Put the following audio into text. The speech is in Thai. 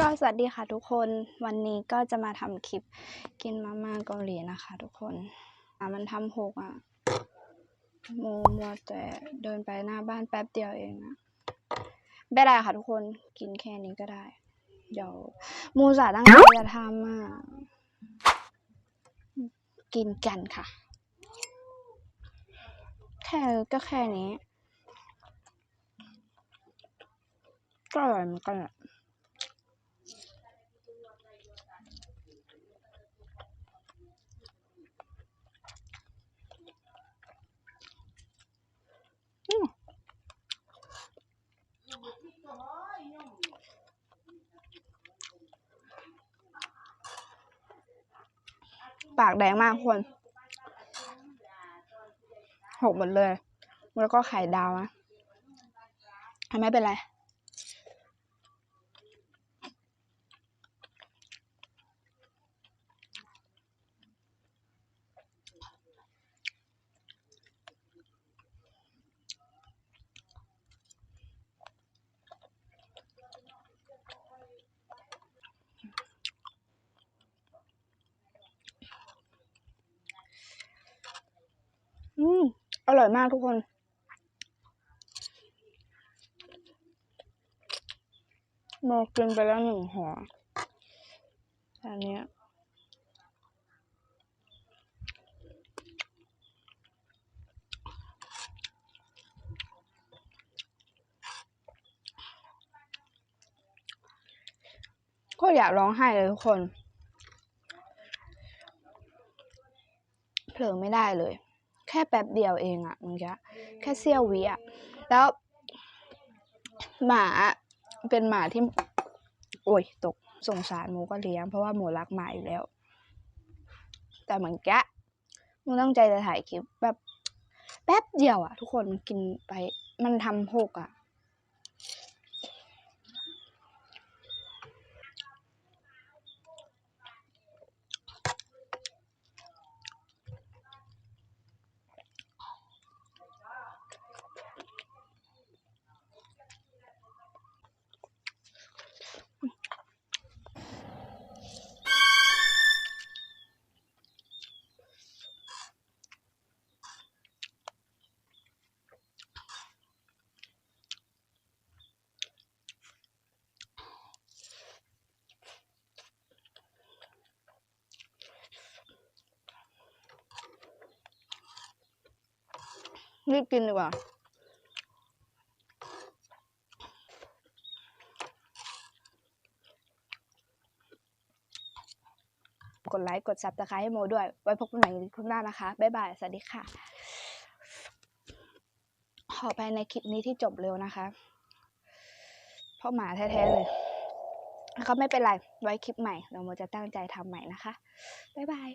ก็สวัสดีค่ะทุกคนวันนี้ก็จะมาทำคลิปกินมาม่าเกาหลีนะคะ ทุกคนอะมันทำหกอะโมมัวแต่เดินไปหน้าบ้านแป๊บเดียวเองอะไม่ได้ค่ะทุกคนกินแค่นี้ก็ได้ เดี๋ยวมูสาตั้งใจจะทำอะกินกันค่ะ แค่ก็แค่นี้ก็อร่อยเหมือนกันแหละ ปากแดงมากคนหกหมดเลย แล้วก็ไข่ดาวนะไม่เป็นไร อืมอร่อยมากทุกคน โมกินไปแล้วหนึ่งห่ออันนี้ก็อยากร้องไห้เลยทุกคน เผลอไม่ได้เลย แค่แป๊บเดียวเองอะเมื่อกี้แค่เสี้ยววิอะแล้ว หมาเป็นหมาที่ โอ้ยตกสงสารหมูก็เลี้ยงเพราะว่าหมูรักหมาอยู่แล้ว แต่เหมือนแกะมูตั้งใจจะถ่ายคลิปแบบ แป๊บเดียวอะทุกคนมันกินไป มันทำหกอะ รีบกินดีกว่ากดไลค์ กดซับสไครต์ให้โมด้วย ไว้พบกันใหม่คลิปหน้านะคะ บ๊ายบาย สวัสดีค่ะ ขอไปในคลิปนี้ที่จบเร็วนะคะ เพราะหมาแท้ๆเลยเขาไม่เป็นไร ไว้คลิปใหม่ เราโมจะตั้งใจทำใหม่นะคะ บ๊ายบาย